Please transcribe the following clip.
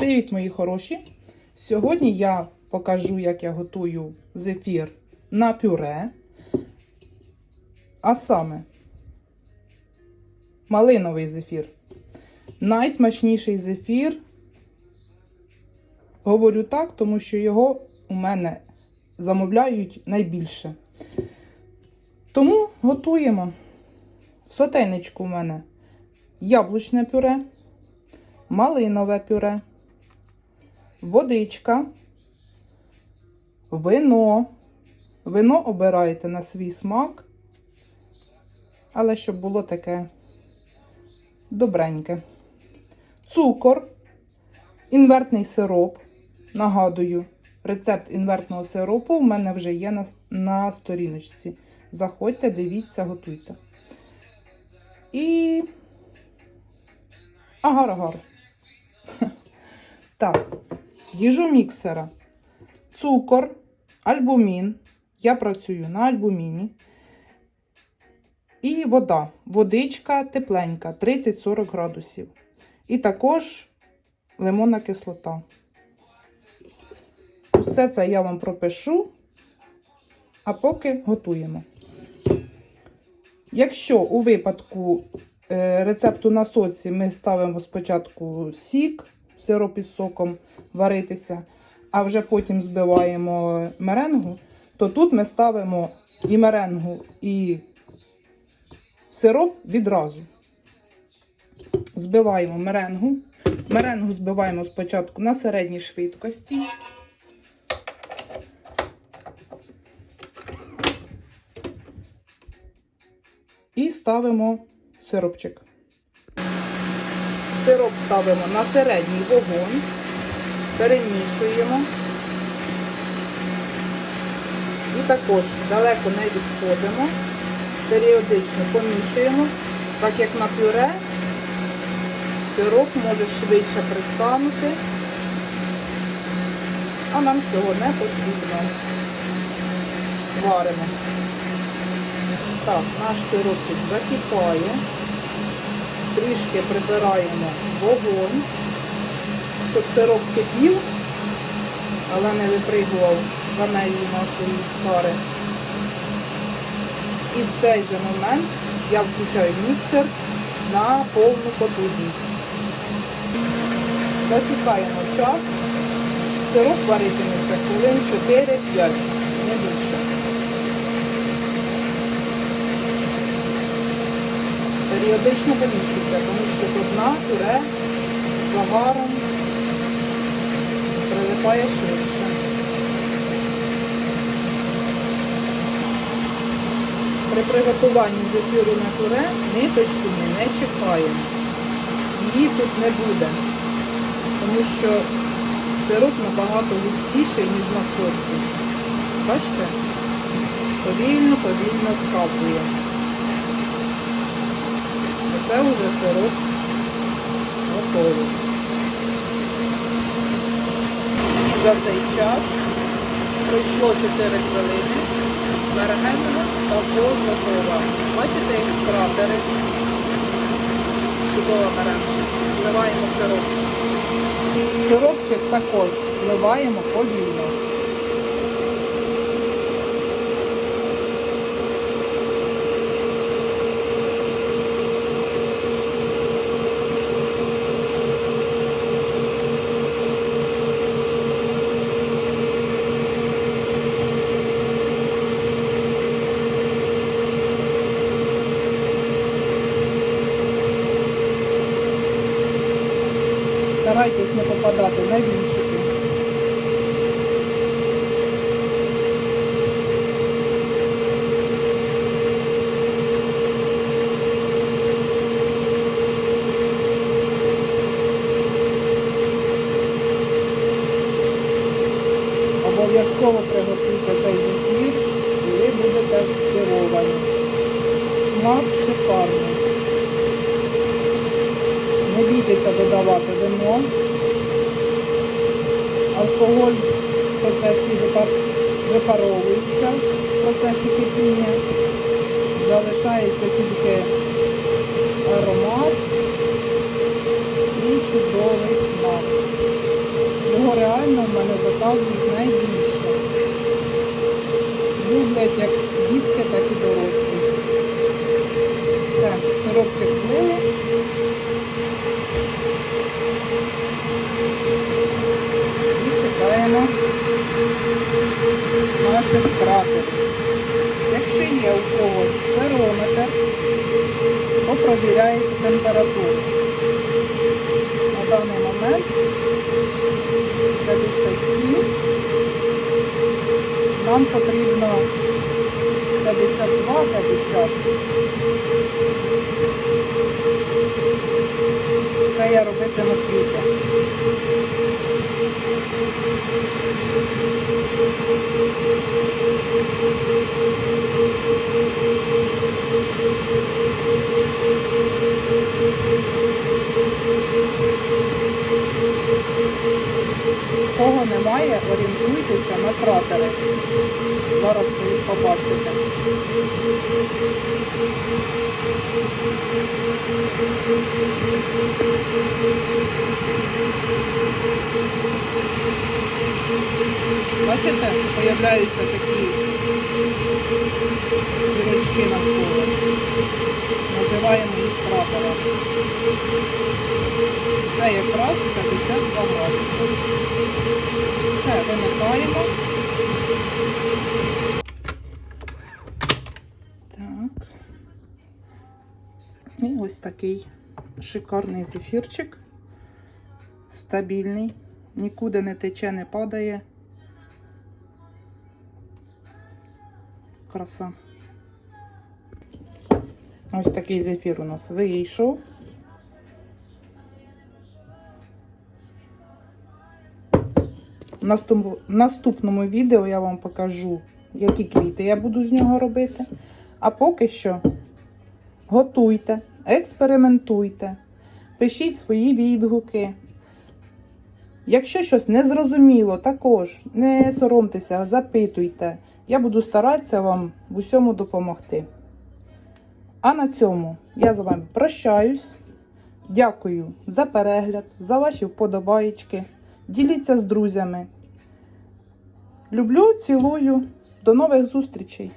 Привіт, мої хороші! Сьогодні я покажу, як я готую зефір на пюре. А саме малиновий зефір. Найсмачніший зефір. Говорю так, тому що його у мене замовляють найбільше. Тому готуємо. В сотейничку у мене яблучне пюре, малинове пюре, водичка, вино. Вино обирайте на свій смак, але щоб було таке добреньке. Цукор, інвертний сироп. Нагадую, рецепт інвертного сиропу в мене вже є на, на сторіночці. Заходьте, дивіться, готуйте. І агар-агар. Так, їжу міксера, цукор, альбумін. Я працюю на альбуміні. І вода. Водичка тепленька, 30-40 градусів. І також лимонна кислота. Все це я вам пропишу, а поки готуємо. Якщо у випадку е, рецепту на соці ми ставимо спочатку сік, сироп із соком варитися, а вже потім збиваємо меренгу, то тут ми ставимо і меренгу, і сироп відразу. Збиваємо меренгу. Меренгу збиваємо спочатку на середній швидкості. І ставимо сиропчик. Сироп ставимо на середній вогонь, перемішуємо. І також далеко не відходимо, періодично помішуємо, так як на пюре сироп може швидше пристанути, а нам цього не потрібно. Варимо. Так, наш сиропчик закипає. Трішки прибираємо вогонь, щоб сироп кипів, але не випригував за нею нашої пари. І в цей же момент я включаю міксер на повну потужність. Засікаємо час. Сироп варитиметься хвилин 4-5, не більше. Періодично помішується, тому що до дна пюре з прилипає швидше. При приготуванні зефіру на пюре ниточку ми не чекаємо. Її тут не буде, тому що сироп набагато густіший, ніж на соці. Бачите? Повільно, повільно скапує. Оце вже сироп готовий. За цей час пройшло 4 хвилини. Меренга також готова. Бачите, як кратери? Чудова меренга. Вливаємо сироп. Сиропчик також вливаємо повільно. Старайтесь не вінчики. Обов'язково приготуйте цей зефір і ви будете здивовані. Смак шикарний. Не бійтеся додавати вино. Алкоголь в процесі випаровується в процесі кипіння. Залишається тільки аромат і чудовий смак. ставлять найбільше. Люблять як дітки, так і дорослі. Все, сиропчик влили. І чекаємо наших кратерів. Якщо є у когось терометр, то провіряєте температуру. На даний момент 57. Нам потрібно 52-50. Це я робитиму квіти. Немає, орієнтуйтеся на кратери. Зараз ви побачите. Бачите, появляються такі зірочки навколо. Називаємо їх кратерами. Це якраз 52 градуси. Все, вимикаємо. Так. І ось такий шикарний зефірчик. Стабільний. Нікуди не тече, не падає. Краса. Ось такий зефір у нас вийшов. В наступному відео я вам покажу, які квіти я буду з нього робити. А поки що готуйте, експериментуйте, пишіть свої відгуки. Якщо щось не зрозуміло, також не соромтеся, запитуйте. Я буду старатися вам в усьому допомогти. А на цьому я з вами прощаюсь. Дякую за перегляд, за ваші вподобаєчки. Діліться з друзями. Люблю, цілую. До нових зустрічей!